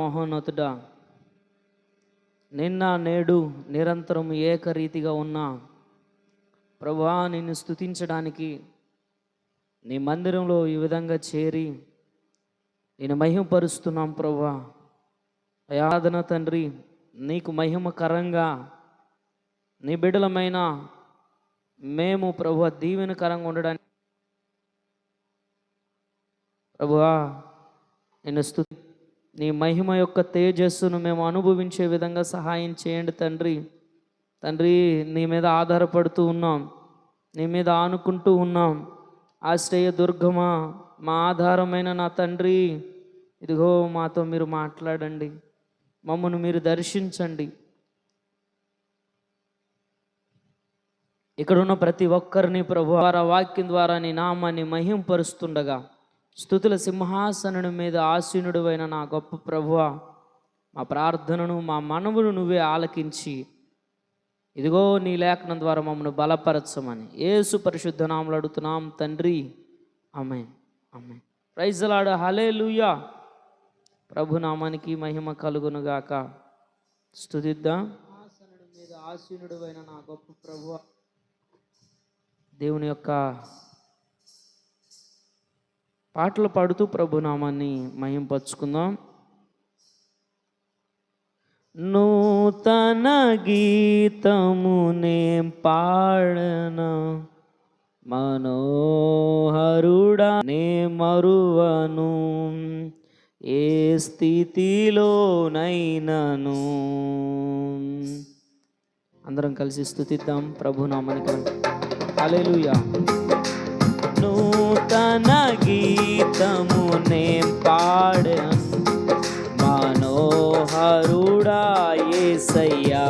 మహోన్నతుడా. నిన్న నేడు నిరంతరం ఏకరీతిగా ఉన్న ప్రభా నిన్ను స్థుతించడానికి నీ మందిరంలో ఈ విధంగా చేరి నేను మహిమపరుస్తున్నాం ప్రభా. అయాదన తండ్రి నీకు మహిమకరంగా నీ బిడ్డలమైన మేము ప్రభు దీవెనకరంగా ఉండడానికి ప్రభువా నేను స్థుతి నీ మహిమ యొక్క తేజస్సును మేము అనుభవించే విధంగా సహాయం చేయండి తండ్రి. తండ్రి నీ మీద ఆధారపడుతూ ఉన్నాం. నీ మీద ఆనుకుంటూ ఉన్నాం. ఆశ్రయ దుర్గమా మా ఆధారమైన నా తండ్రి. ఇదిగో మాతో మీరు మాట్లాడండి. మమ్మను మీరు దర్శించండి. ఇక్కడున్న ప్రతి ఒక్కరిని ప్రభు వారి వాక్యం ద్వారా నీ నామాన్ని మహింపరుస్తుండగా స్థుతుల సింహాసనుడి మీద ఆసీనుడు అయిన నా గొప్ప ప్రభువ మా ప్రార్థనను మా మనవును నువ్వే ఆలకించి ఇదిగో నీ లేఖనం ద్వారా మమ్మల్ని బలపరచమని. ఏసు పరిశుద్ధ నామలు అడుగుతున్నాం తండ్రి. అమ్మాయి అమ్మాయి ప్రైజలాడు హలే లూయా ప్రభునామానికి మహిమ కలుగునుగాక. స్థుతిద్దాం ఆసనుడి మీద ఆసీనుడు అయిన నా గొప్ప ప్రభువ దేవుని యొక్క పాటలు పాడుతూ ప్రభునామాన్ని మయంపరుచుకుందాం నూతన గీతము నేం పాడన మనోహరుడా నే మరువను ఏ స్థితిలోనైనను. అందరం కలిసి స్థుతిద్దాం ప్రభునామానికి అలెలుయా మన గీతము నే పాడను మనోహరుడా ఏసయ్యా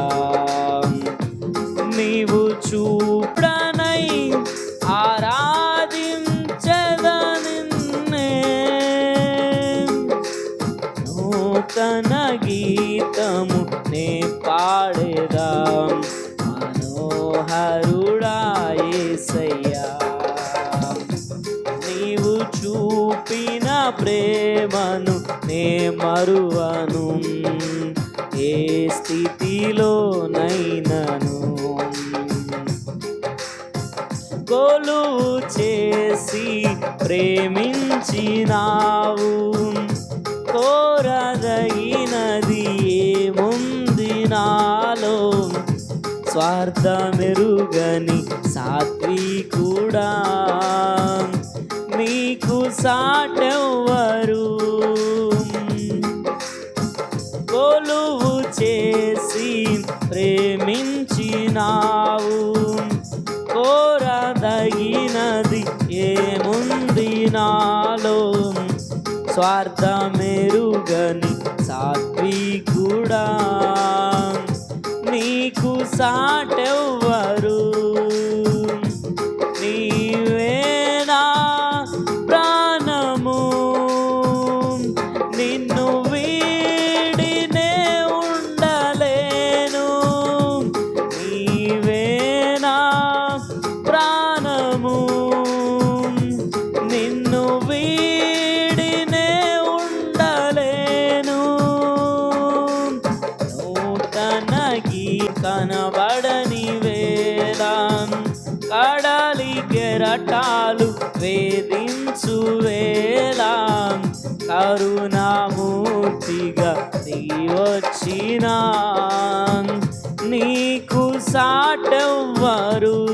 నీవు చూ ప్రేమను నే మరువను. ఏ స్థితిలోనైనను. కొలువు చేసి ప్రేమించినావు. కోరదగినది ఏముంది నాలో? స్వార్థమెరుగని సాత్వికుడా? కూడా సాటెవ్వరు కొలువు చేసి ప్రేమించినావు. కోరదగినది ఏముంది నాలో? స్వార్థమెరుగని సాత్వికుడా? నీకు సాటెవ్వరు వచ్చిన నీకు సాటవ్వరు.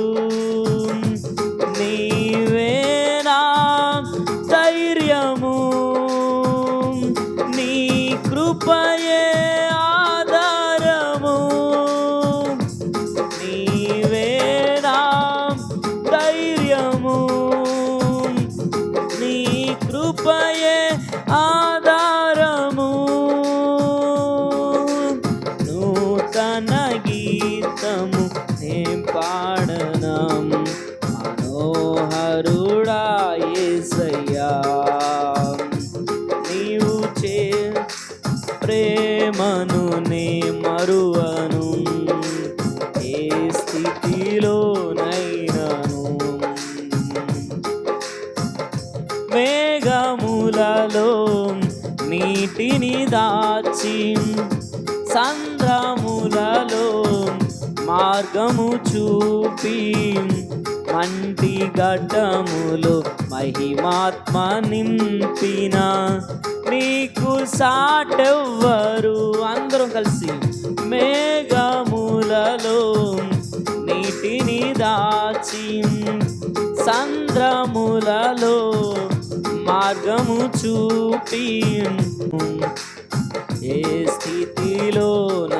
గీతము నేం పాడనం. మనోహరుడా ఏసయ్యా నీవు చే ప్రేమను నే మరువను ఏ స్థితిలోనైనను. మేఘములలో నీటిని దాచి సంద్రములలో మార్గము చూపి మంటి గడ్డములో మహిమాత్మ నింపిన. నీకు సాటెవ్వరు? అందరం కలిసి మేఘములలో నీటిని దాచి సంద్రములలో మార్గము చూపి. ఏ స్థితిలోన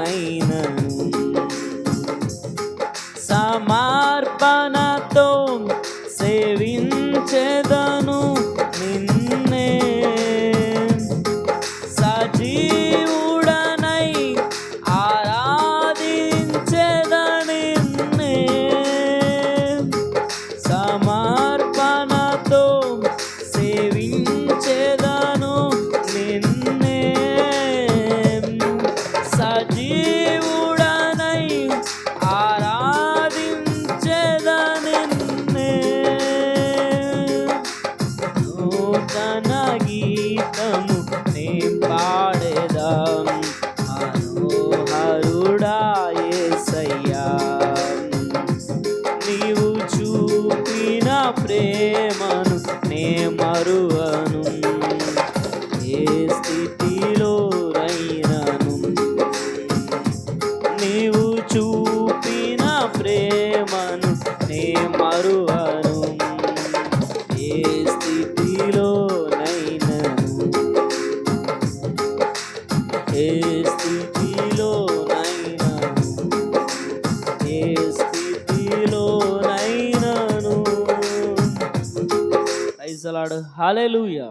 ఐజలాడు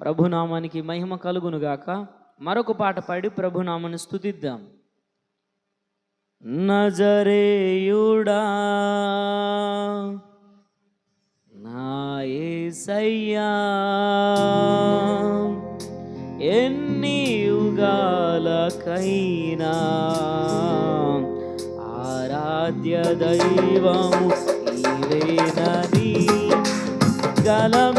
ప్రభునామానికి మహిమ కలుగును గాక మరొక పాట పాడి ప్రభునామాన్ని స్థుతిద్దాం నజరేయుడా నాయసయ్యా ఎన్ని యుగాలకైనా ఆరాధ్య దైవము నీవేనని గలం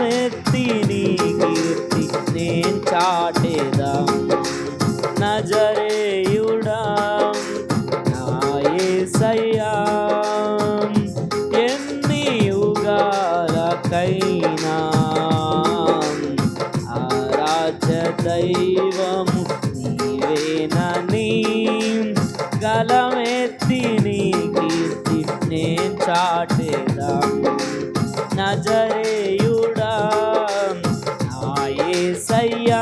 గలమెత్తి నీ కీర్తి నేను చాటేదా? నజరేయుడా నా యేసయ్యా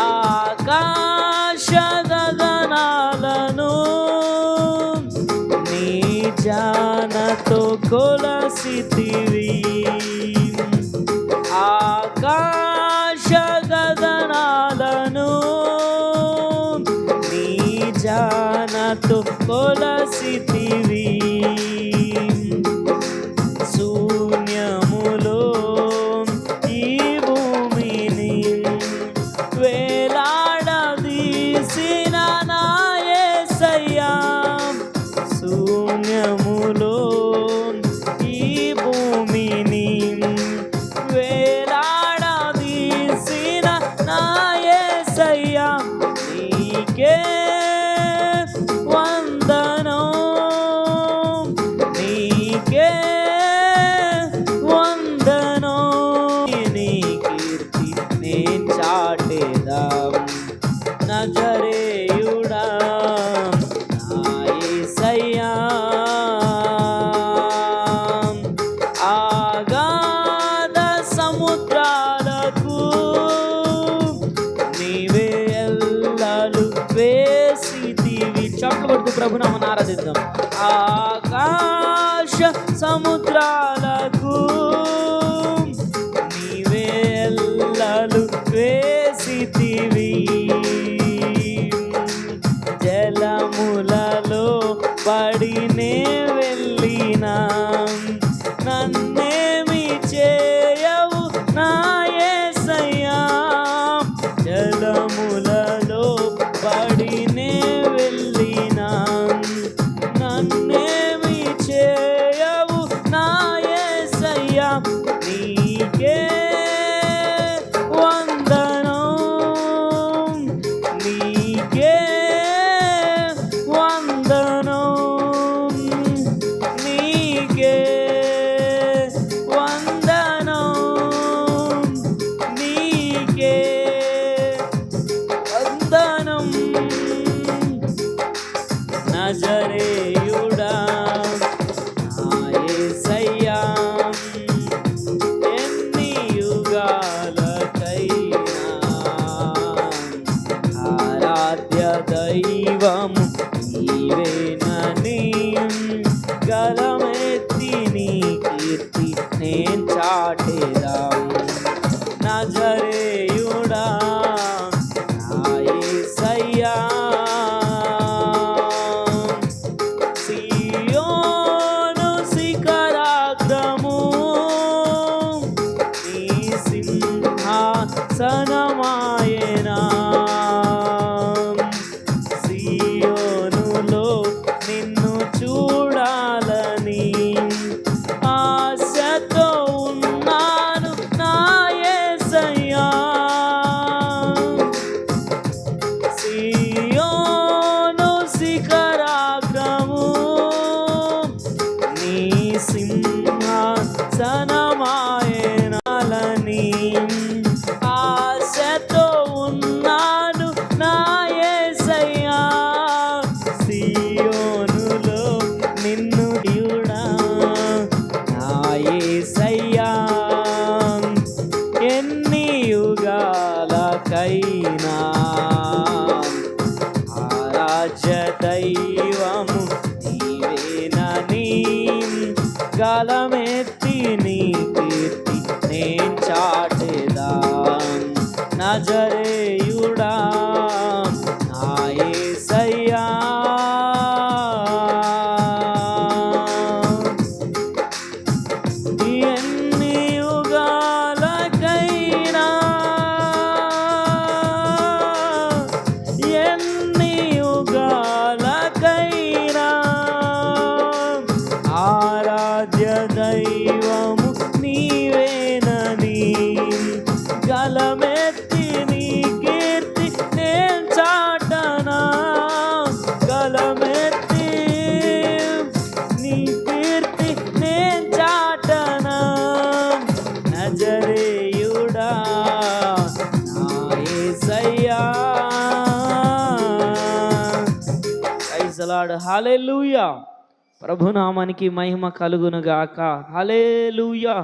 ఆకాశ నీ జానతో కొలసితివి. Samudra. దర్శనమాయనాలని ఆశతో ఉన్నాను నాయసయ్యా సియోనులో నిన్ను యుడా. నాయసయ్యా ఎన్ని యుగాలకైనా ఆరాధ్య దైవము నీవేనని గలమెత్త রাজা చేశాడు హాలే లూయా ప్రభునామానికి మహిమ కలుగునుగాక. హలే లూయా